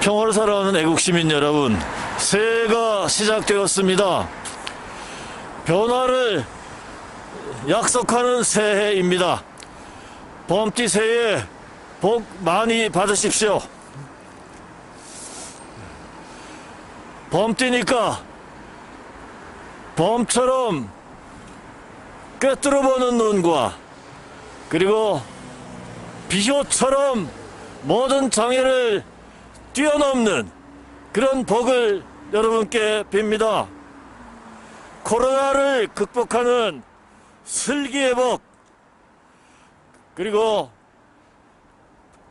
평화를 사랑하는 애국시민 여러분, 새해가 시작되었습니다. 변화를 약속하는 새해입니다. 범띠 새해 복 많이 받으십시오. 범띠니까 범처럼 꿰뚫어 보는 눈과 그리고 비효처럼 모든 장애를 뛰어넘는 그런 복을 여러분께 빕니다. 코로나를 극복하는 슬기의 복, 그리고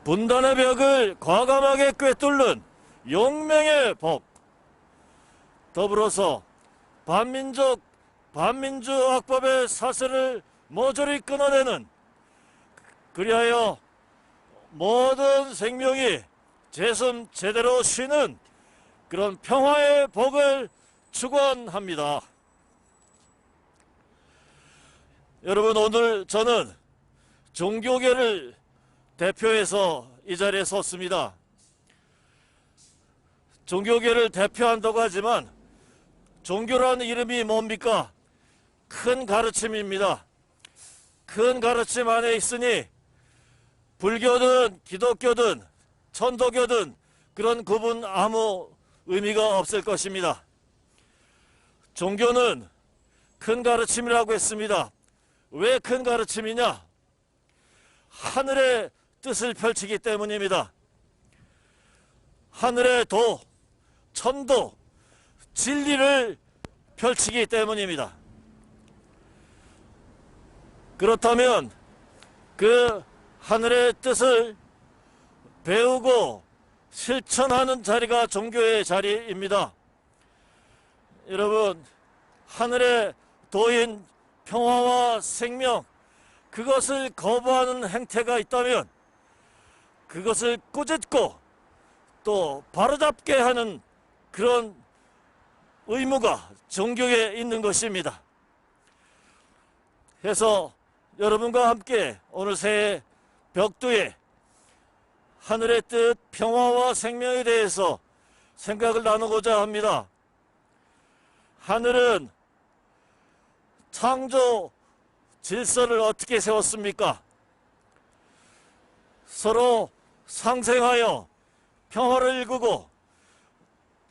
분단의 벽을 과감하게 꿰뚫는 용맹의 복, 더불어서 반민족, 반민주학법의 사슬을 모조리 끊어내는 그리하여 모든 생명이 제숨 제대로 쉬는 그런 평화의 복을 축원합니다. 여러분 오늘 저는 종교계를 대표해서 이 자리에 섰습니다. 종교계를 대표한다고 하지만 종교라는 이름이 뭡니까? 큰 가르침입니다. 큰 가르침 안에 있으니 불교든 기독교든 천도교든 그런 구분 아무 의미가 없을 것입니다. 종교는 큰 가르침이라고 했습니다. 왜 큰 가르침이냐? 하늘의 뜻을 펼치기 때문입니다. 하늘의 도, 천도, 진리를 펼치기 때문입니다. 그렇다면 그 하늘의 뜻을 배우고 실천하는 자리가 종교의 자리입니다. 여러분, 하늘의 도인 평화와 생명, 그것을 거부하는 행태가 있다면 그것을 꾸짖고 또 바로잡게 하는 그런 의무가 종교에 있는 것입니다. 해서 여러분과 함께 오늘 새해 벽두에 하늘의 뜻 평화와 생명에 대해서 생각을 나누고자 합니다. 하늘은 창조 질서를 어떻게 세웠습니까? 서로 상생하여 평화를 일구고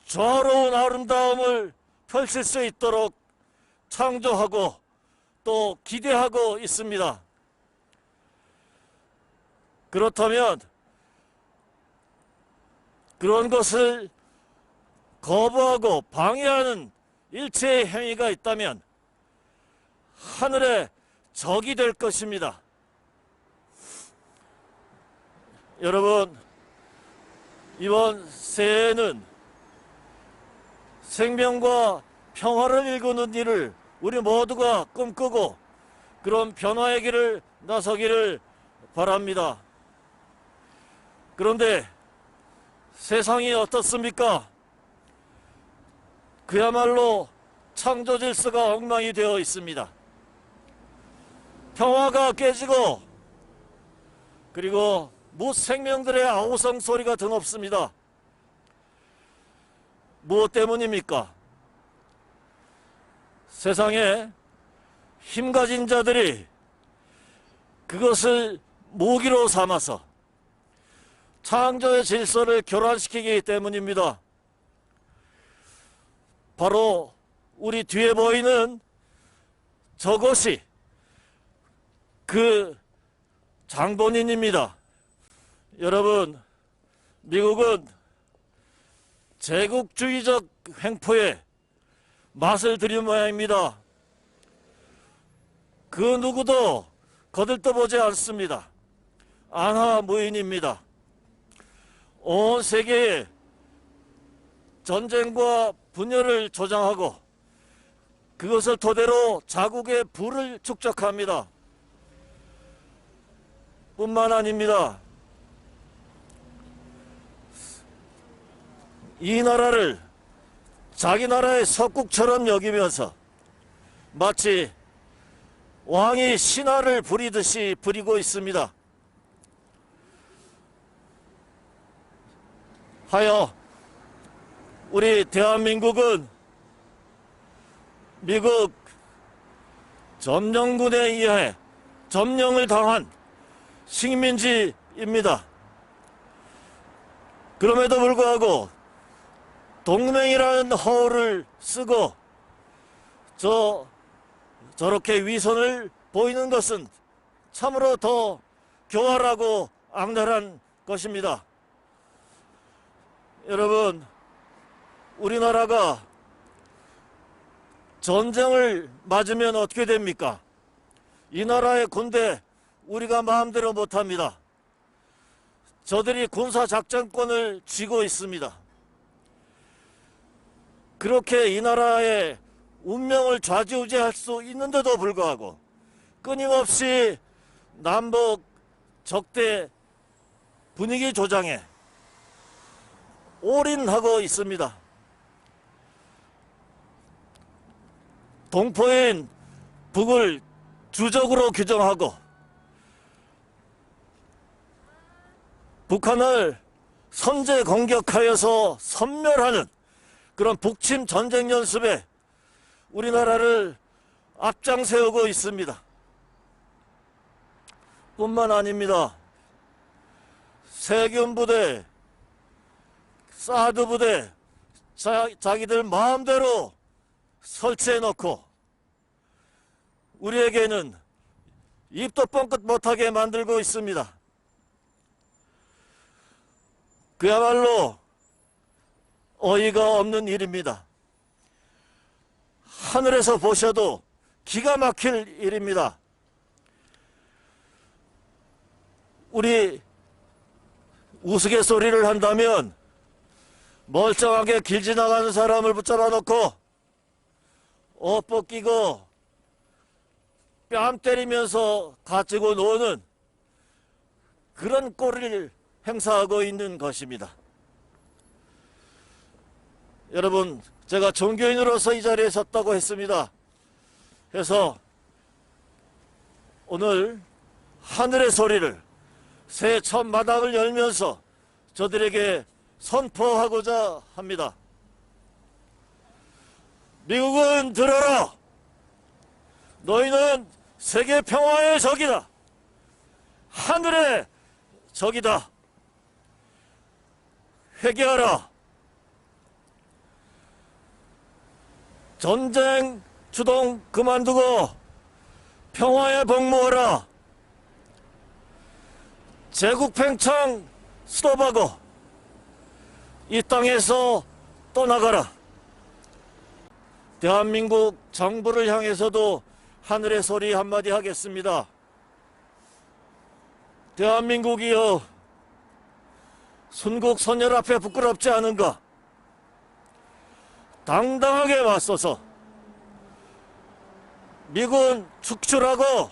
조화로운 아름다움을 펼칠 수 있도록 창조하고 또 기대하고 있습니다. 그렇다면 그런 것을 거부하고 방해하는 일체의 행위가 있다면 하늘의 적이 될 것입니다. 여러분, 이번 새해에는 생명과 평화를 일구는 일을 우리 모두가 꿈꾸고 그런 변화의 길을 나서기를 바랍니다. 그런데 세상이 어떻습니까? 그야말로 창조 질서가 엉망이 되어 있습니다. 평화가 깨지고 그리고 무생명들의 아우성 소리가 드높습니다. 무엇 때문입니까? 세상에 힘 가진 자들이 그것을 무기로 삼아서 창조의 질서를 교란시키기 때문입니다. 바로 우리 뒤에 보이는 저것이 그 장본인입니다. 여러분, 미국은 제국주의적 횡포에 맛을 들인 모양입니다. 그 누구도 거들떠보지 않습니다. 안하 무인입니다. 온 세계에 전쟁과 분열을 조장하고 그것을 토대로 자국의 부를 축적합니다. 뿐만 아닙니다. 이 나라를 자기 나라의 석국처럼 여기면서 마치 왕이 신하를 부리듯이 부리고 있습니다. 하여 우리 대한민국은 미국 점령군에 의해 점령을 당한 식민지입니다. 그럼에도 불구하고 동맹이라는 허울을 쓰고 저 저렇게 위선을 보이는 것은 참으로 더 교활하고 악랄한 것입니다. 여러분, 우리나라가 전쟁을 맞으면 어떻게 됩니까? 이 나라의 군대 우리가 마음대로 못합니다. 저들이 군사 작전권을 쥐고 있습니다. 그렇게 이 나라의 운명을 좌지우지할 수 있는데도 불구하고 끊임없이 남북 적대 분위기 조장에 올인하고 있습니다. 동포인 북을 주적으로 규정하고 북한을 선제 공격하여서 섬멸하는 그런 북침 전쟁 연습에 우리나라를 앞장 세우고 있습니다. 뿐만 아닙니다. 세균 부대, 사드 부대, 자, 자기들 마음대로 설치해 놓고 우리에게는 입도 뻥끗 못하게 만들고 있습니다. 그야말로 어이가 없는 일입니다. 하늘에서 보셔도 기가 막힐 일입니다. 우리 우스갯소리를 한다면 멀쩡하게 길 지나가는 사람을 붙잡아 놓고 옷 벗기고 뺨 때리면서 가지고 노는 그런 꼴을 행사하고 있는 것입니다. 여러분, 제가 종교인으로서 이 자리에 섰다고 했습니다. 그래서 오늘 하늘의 소리를 새 첫 마당을 열면서 저들에게 선포하고자 합니다. 미국은 들어라! 너희는 세계 평화의 적이다! 하늘의 적이다! 회개하라! 전쟁 주동 그만두고 평화에 복무하라! 제국 팽창 스톱하고 이 땅에서 떠나가라. 대한민국 정부를 향해서도 하늘의 소리 한마디 하겠습니다. 대한민국이여 순국 선열 앞에 부끄럽지 않은가? 당당하게 맞서서 미군 축출하고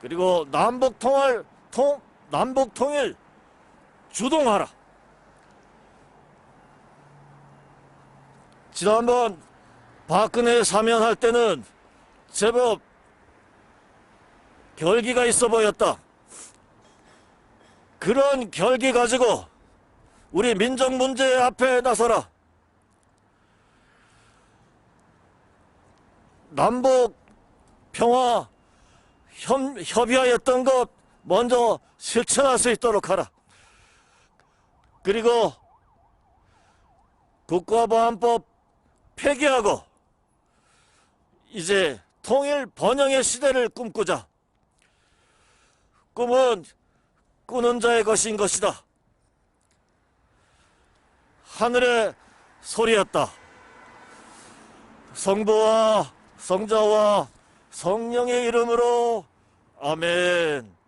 그리고 남북 통할 통 남북 통일 주동하라. 지난번 박근혜 사면할 때는 제법 결기가 있어 보였다. 그런 결기 가지고 우리 민족 문제 앞에 나서라. 남북 평화 협, 협의하였던 것 먼저 실천할 수 있도록 하라. 그리고 국가보안법 폐기하고 이제 통일 번영의 시대를 꿈꾸자. 꿈은 꾸는 자의 것인 것이다. 하늘의 소리였다. 성부와 성자와 성령의 이름으로 아멘.